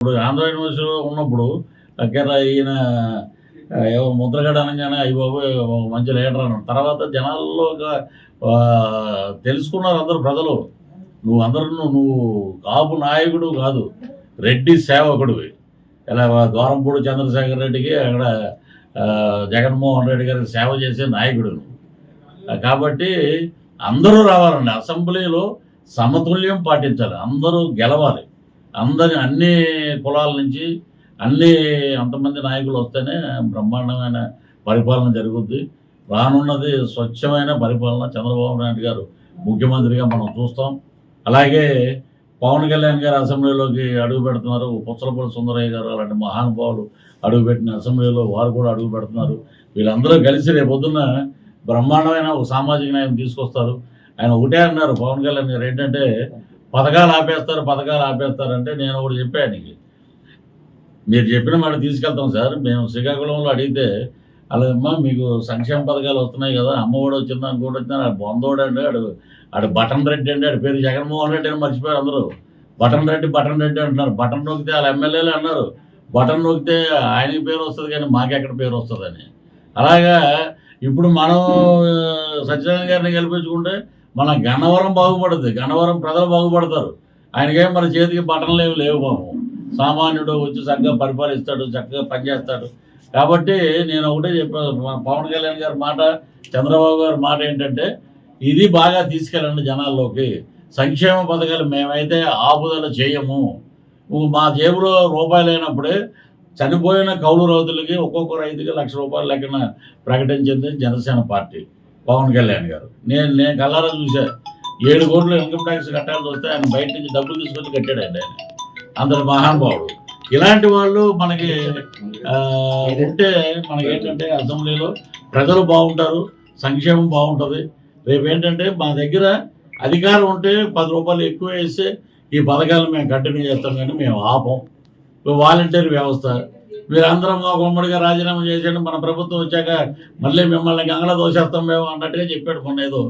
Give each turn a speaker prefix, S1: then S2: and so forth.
S1: ఇప్పుడు ఆంధ్ర యూనివర్సిటీలో ఉన్నప్పుడు దగ్గర ఈయన ఎవరు ముద్రగడ అనగానే అయ్యి బాబు మంచి లీడర్ అన్నాడు. తర్వాత జనాల్లో ఒక, తెలుసుకున్నారు అందరు ప్రజలు. నువ్వు అందరూ నువ్వు కాపు నాయకుడు కాదు రెడ్డి సేవకుడివి ఇలా ద్వారంపూడి చంద్రశేఖర్ రెడ్డికి అక్కడ జగన్మోహన్ రెడ్డి గారికి సేవ చేసే నాయకుడు కాబట్టి అందరూ రావాలండి. అసెంబ్లీలో సమతుల్యం పాటించాలి. అందరూ గెలవాలి. అందరి అన్ని కులాల నుంచి అన్ని అంతమంది నాయకులు వస్తేనే బ్రహ్మాండమైన పరిపాలన జరుగుద్ది. రానున్నది స్వచ్ఛమైన పరిపాలన చంద్రబాబు నాయుడు గారు ముఖ్యమంత్రిగా మనం చూస్తాం. అలాగే పవన్ కళ్యాణ్ గారు అసెంబ్లీలోకి అడుగు పెడుతున్నారు. పుచ్చలపల్లి సుందరయ్య గారు అలాంటి మహానుభావులు అడుగుపెట్టిన అసెంబ్లీలో వారు కూడా అడుగు పెడుతున్నారు. వీళ్ళందరూ కలిసి రేపొద్దున బ్రహ్మాండమైన ఒక సామాజిక న్యాయం తీసుకొస్తారు. ఆయన ఒకటే అన్నారు పవన్ కళ్యాణ్ గారు ఏంటంటే పథకాలు ఆపేస్తారు పథకాలు ఆపేస్తారంటే నేను ఒకటి చెప్పాను ఆయనకి మీరు చెప్పిన మాట తీసుకెళ్తాం సార్. మేము శ్రీకాకుళంలో అడిగితే అలాగమ్మా మీకు సంక్షేమ పథకాలు వస్తున్నాయి కదా అమ్మఒడి వచ్చింది ఇంకోటి వచ్చింది? ఆడు బొందోడు అండి ఆడు ఆడు బటన్ రెడ్డి అండి ఆడి పేరు జగన్మోహన్ రెడ్డి అని మర్చిపోయారు అందరూ. బటన్ రెడ్డి బటన్ రెడ్డి అంటున్నారు. బటన్ నొక్కితే వాళ్ళ ఎమ్మెల్యేలు అన్నారు. బటన్ నొక్కితే ఆయనకి పేరు వస్తుంది కానీ మాకెక్కడ పేరు వస్తుందని. అలాగా ఇప్పుడు మనం సత్యనారాయణ గారిని గెలిపించుకుంటే మన గన్నవరం బాగుపడుతుంది గన్నవరం ప్రజలు బాగుపడతారు. ఆయనకేం మన చేతికి బటన్లు ఏమి లేవు బాబు. సామాన్యుడు వచ్చి చక్కగా పరిపాలిస్తాడు చక్కగా పనిచేస్తాడు. కాబట్టి నేను ఒకటే చెప్పాను మన పవన్ కళ్యాణ్ గారి మాట చంద్రబాబు గారి మాట ఏంటంటే ఇది బాగా తీసుకెళ్ళండి జనాల్లోకి. సంక్షేమ పథకాలు మేమైతే ఆపుదల చేయము. మా జేబులో రూపాయలు అయినప్పుడే చనిపోయిన కౌలు రైతులకి ఒక్కొక్క రైతుకి లక్ష రూపాయలు లెక్కన ప్రకటించింది జనసేన పార్టీ. పవన్ కళ్యాణ్ గారు. నేను నేను కల్లారా చూసా. ఏడు కోట్లు ఇన్కమ్ ట్యాక్స్ కట్టాల్సి వస్తే ఆయన బయట నుంచి డబ్బులు తీసుకొని కట్టాడండి ఆయన. అందరు మహానుభావుడు. ఇలాంటి వాళ్ళు మనకి ఉంటే మనకి ఏంటంటే అసెంబ్లీలో ప్రజలు బాగుంటారు సంక్షేమం బాగుంటుంది. రేపు ఏంటంటే మా దగ్గర అధికారం ఉంటే పది రూపాయలు ఎక్కువ వేస్తే ఈ పథకాలు మేము కంటిన్యూ చేస్తాం కానీ మేము ఆపం. వాలంటీర్ వ్యవస్థ వీరందరం ఒక ఉమ్మడిగా రాజీనామా చేసేయండి మన ప్రభుత్వం వచ్చాక మళ్ళీ మిమ్మల్ని గంగలో దోషేస్తాం మేము అన్నట్టుగా చెప్పాడు మొన్న ఏదో